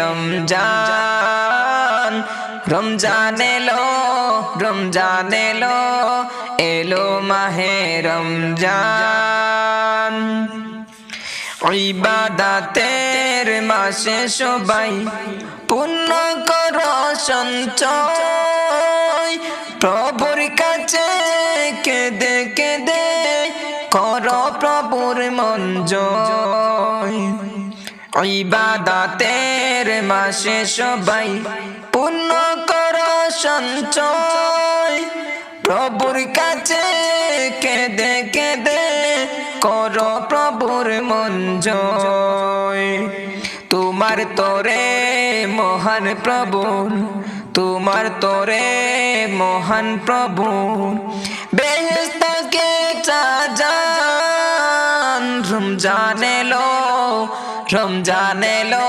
রমজান রমজান এলো রমজান এলো এলো মাহে রমজান। ইবাদাতের মাসে সবাই পূর্ণ কর সঞ্চয়। প্রভুর কাছে কেঁদে কেঁদে কর প্রভুর মন জয়। ইবাদাতের মাসে সবাই পুণ্য কর সঞ্চয়। প্রভুর কাছে কেঁদে কেঁদে কর প্রভুর মন তোমার তোরে মহান প্রভু তোমার তোরে মহান প্রভু বেহস্তকে রমজান এলো রমজান এলো।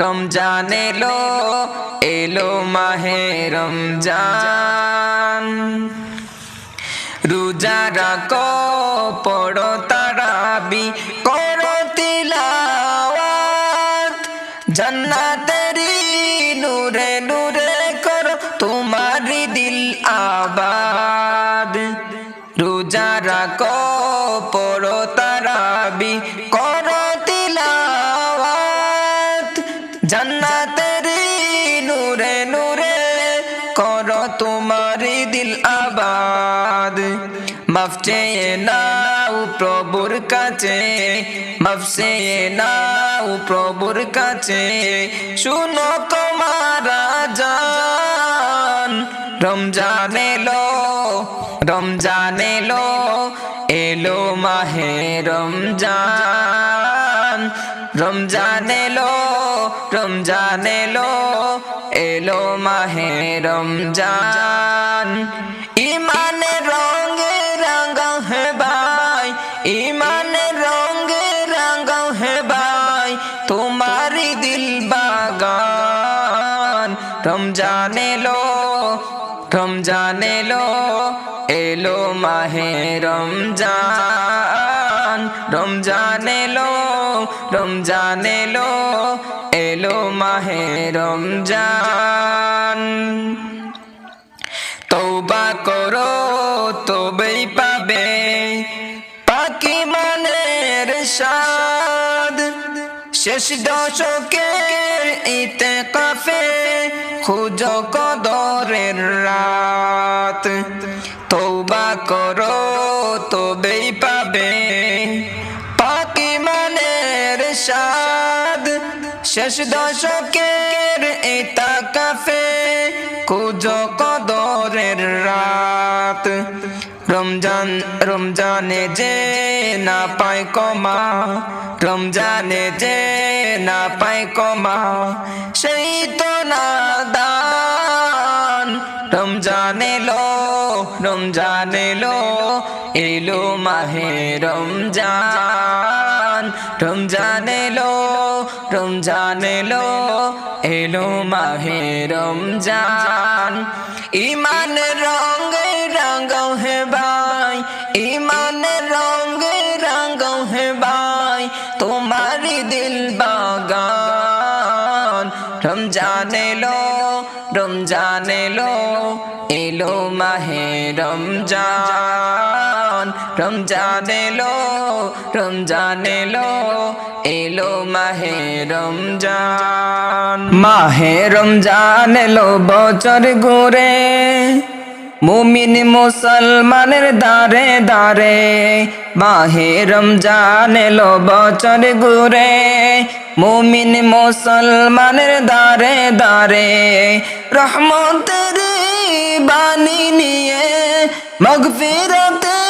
রমজান এলো এলো মাহে রমজান। রোজা রাখো, পড়ো, তারাবি করো তিলাওয়াত। জান্নাতেরি নূরে নূরে করো তোমারি দিল আবাদ। রোজা রাখো তোমারি দিল আবাদ। মাফ চেয়ে নাও প্রভুর কাছে, মাফ চেয়ে নাও প্রভুর কাছে। শুনো তোমারা জান রমজান এলো রমজান এলো এলো মাহে রমজান। রমজান এলো রমজান এলো এলো মাহে রমজান ইমান রঙে রঙ হে ভাই ইমান রঙে রঙ হে ভাই তোমারি দিল বাগান রমজান এলো রমজান এলো এলো মাহে রমজান রমজান এলো রমজান এলো এলো মাহে রমজান। তৌবা করো, তবেই পাবে পাকি মানের সাদ শেষ দশকের ইতে কাফে খুঁজ কদরের রাত। তৌবা করো, তবেই পাবে শেষ দশকের এটা কাফে খুঁজ কদরের রাত। রমজান, রমজানে যে না পায় কমা, রমজানে যে না পায় কমা, সেই তো না দান রমজান এলো রমজান এলো মাহে রমজান। রমজান এলো এলো মাহে রমজান ইমান রঙে রঙ হে ভাই ইমান রঙে রঙ হে ভাই তোমারি দিল বাগান রমজান এলো রমজান এলো এলো মাহে রমজান রমজান রমজান এলো রমজান এলো এলো মাহে রমজান। মাহে রমজান এলো বছর ঘুরে, মুমিন মুসলমানের দারে দারে মাহে রমজান এলো বছর ঘুরে, মুমিন মুসলমানের দারে দারে রহমতের বাণী নিয়ে মগফিরতের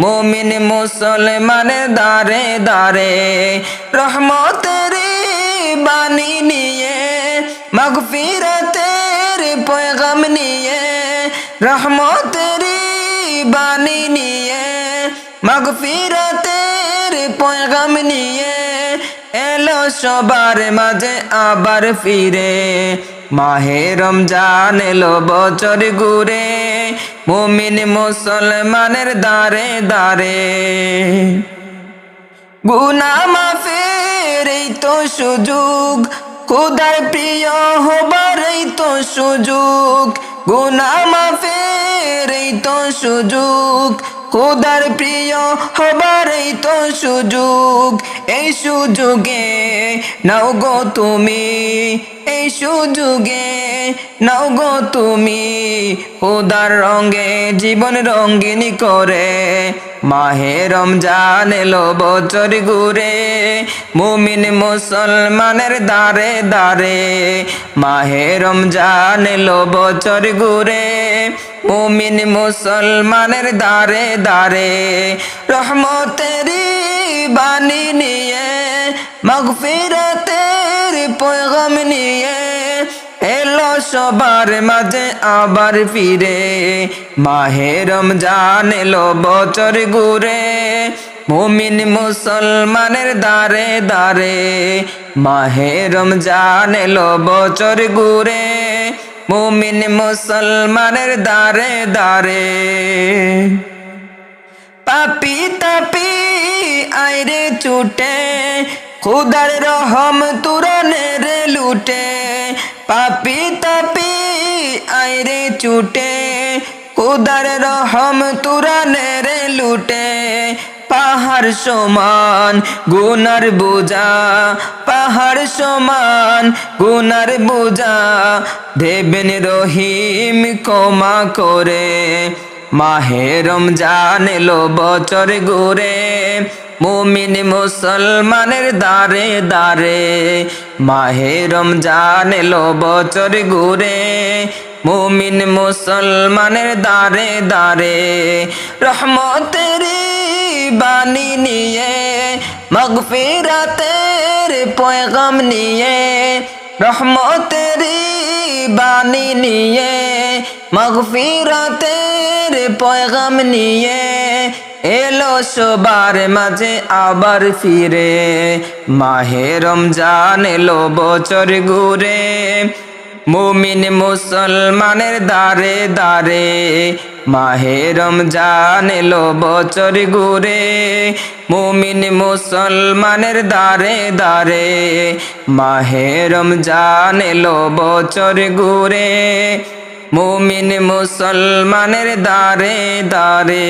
মুমিন মুসলমানের দারে দারে রহমতের বাণী নিয়ে, মগফিরতের পয়গাম নিয়ে, রহমতের বাণী নিয়ে, মগফিরতের পয়গাম নিয়ে এলো সবার মাঝে আবার ফিরে। মাহে রমজান এলো বছর ঘুরে, মুমিন মুসলমানের দারে দারে গুনা মাফের এই তো সুযোগ, খুদার প্রিয় হবার এই তো সুযোগ। গুনা মাফের এই তো সুযোগ, খুদার প্রিয় হবার এই তো সুযোগ, এই সুযোগে নাও গো তুমি, এই সুযোগে নাও গো তুমি। খুদার রঙে, জীবন রঙ্গিনী করে, মাহে রমজান এলো বছর ঘুরে। মুমিন মুসলমানের দারে দারে মাহে রমজান এলো বছর ঘুরে। মুমিন মুসলমানের দারে দারে রহমতেরি বাণী নিয়ে মগফিরতের পয়গম নিয়ে এলো সবার মাঝে আবার ফিরে মাহে রমজান এলো বছর ঘুরে মুমিন মুসলমানের দারে দারে মাহে রমজান এলো বছর ঘুরে মুমিন মুসলমানের দারে দারে পাপি তাপি আইরে চুটে, খুদার রহম তুরনের লুটে। পাপি তাপি আইরে চুটে, খুদার রহম তুরনের লুটে। পাহাড় সমান গুনার বোঝা, পাহাড় সমান গুনার বোঝা। দেবেন রহিম ক্ষমা করে। মাহে রমজান এলো বছর ঘুরে। মুমিন মুসলমানের দারে দারে মাহে রমজান এলো বছর ঘুরে। মুমিন মুসলমানের দারে দারে রহমতের বাণী নিয়ে, মগফিরাতের পয়গাম নিয়ে রহমতের বাণী নিয়ে, মগফিরতের পয়গাম নিয়ে এলো সবার মাঝে আবার ফিরে। মাহে রমজান এলো বছর ঘুরে মুমিন মুসলমানের দারে দারে মাহে রমজান এলো বছর ঘুরে। মুমিন মুসলমানের দারে দারে মাহে রমজান এলো বছর ঘুরে। মুমিন মুসলমানের দারে দারে